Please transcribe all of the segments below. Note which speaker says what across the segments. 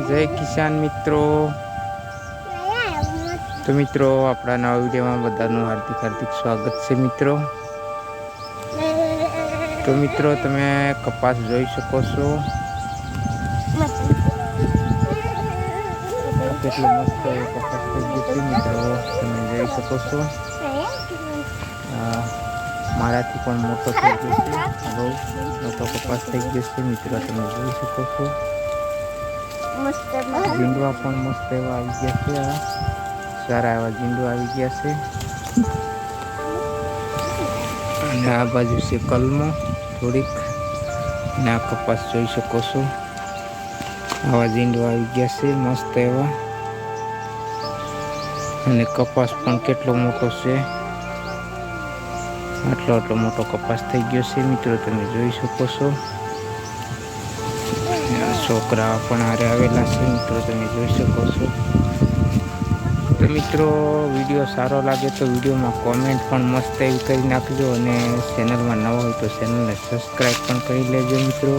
Speaker 1: જય કિસાન મિત્રો. તો મિત્રો, આપણા નવા વિડીયોમાં બધાનું હાર્દિક હાર્દિક સ્વાગત છે મિત્રો. તો મિત્રો, તમે કપાસ જોઈ શકો છો. કેટલો મસ્ત કપાસ થઈ ગયો મિત્રો. તમે જોઈ શકો છો. મારાથી પણ મોટો થઈ ગયો છે. બહુ મોટો કપાસ થઈ ગયો છે મિત્રો. તમે જોઈ શકો છો. ઝીંડવા પણ મસ્ત એવા આવી ગયા છે આ સારા એવા ઝીંડવા આવી ગયા છે. અને આ બાજુ છે કલમો થોડીક. અને આ કપાસ જોઈ શકો છો. આવા જીંડવા આવી ગયા છે મસ્ત એવા. અને કપાસ પણ કેટલો મોટો છે. આટલો આટલો મોટો કપાસ થઈ ગયો છે મિત્રો તમે જોઈ શકો છો. છોકરા પણ હારે આવેલા છે. મિત્રો, તમે જોઈ શકો છો. તો મિત્રો, વીડિયો સારો લાગે તો વિડીયોમાં કોમેન્ટ પણ મસ્ત એવી કરી નાખજો અને ચેનલમાં નવા હોય તો ચેનલને સબસ્ક્રાઈબ પણ કરી લેજો મિત્રો.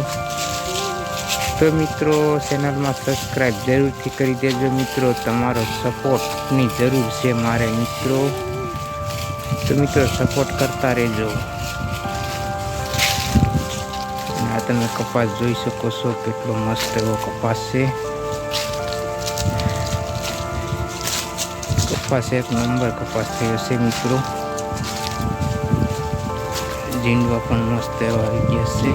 Speaker 1: તો મિત્રો ચેનલમાં સબસ્ક્રાઈબ જરૂરથી કરી દેજો મિત્રો. તમારો સપોર્ટની જરૂર છે મારે મિત્રો. તો મિત્રો સપોર્ટ કરતા રહેજો. આ તમે કપાસ જોઈ શકો છો, કેટલો મસ્ત એવો કપાસ છે. કપાસ એક નંબર કપાસ થયો છે મિત્રો. ઝીંડવા પણ મસ્ત એવા આવી ગયા છે.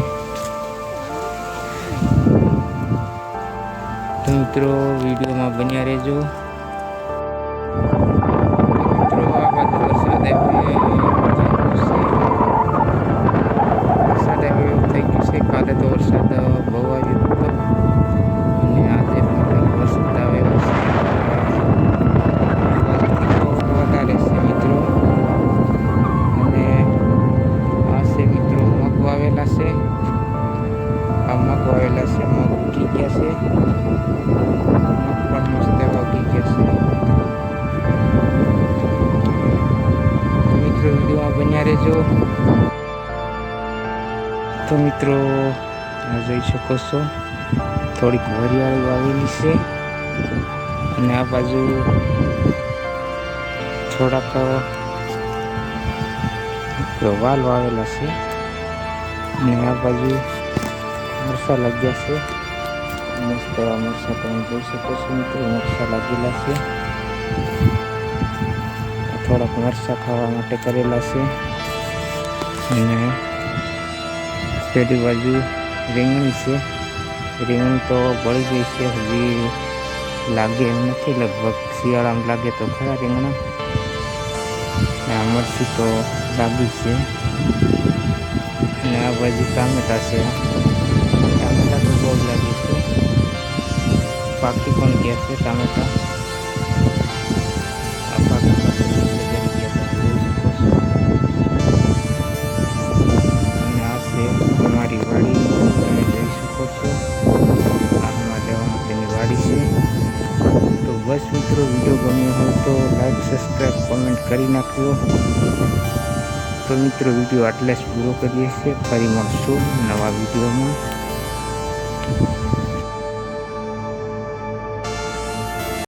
Speaker 1: તો મિત્રો, વિડીયોમાં બન્યા રહેજો. વાવેલા છે આ મગ વાવેલા છે મગ ઉગી ગયા છે પણ મસ્ત એવા ઉગી ગયા છે. મિત્રો વિડીયોમાં બન્યા રહેજો. તો મિત્રો જોઈ શકો છો, થોડીક હરિયાળી વાવેલી છે. અને આ બાજુ થોડાક વાલ વાવેલા છે. અને આ બાજુ મરસા લાગ્યા છે. મસ્ત એવા મરસા તમે જોઈ શકો છો મિત્રો, મરસા લાગેલા છે. થોડાક મરસા ખાવા માટે કરેલા છે. અને પેલી બાજુ રીંગણી છે. રીંગણી તો બળી ગઈ છે, હજી લાગે એમ નથી, લગભગ શિયાળામાં લાગે તો ખરા રીંગણા. આ મરસી તો લાગી છે. આ બાજુ ટામેટા છે ટામેટા તો બહુ લાગે છે પાકી પણ ગયા છે ટામેટા આ પાકી આ છે અમારી વાડી તમે જોઈ શકો છો આ અમારા તેની વાડી છે તો બસ મિત્રો, વીડિયો ગમ્યો હોય તો લાઈક સબસ્ક્રાઈબ કોમેન્ટ કરી નાખજો. તો મિત્રો વીડિયો આટલે જ પૂરો કરીએ છીએ. ફરી મળશું નવા વિડીયોમાં.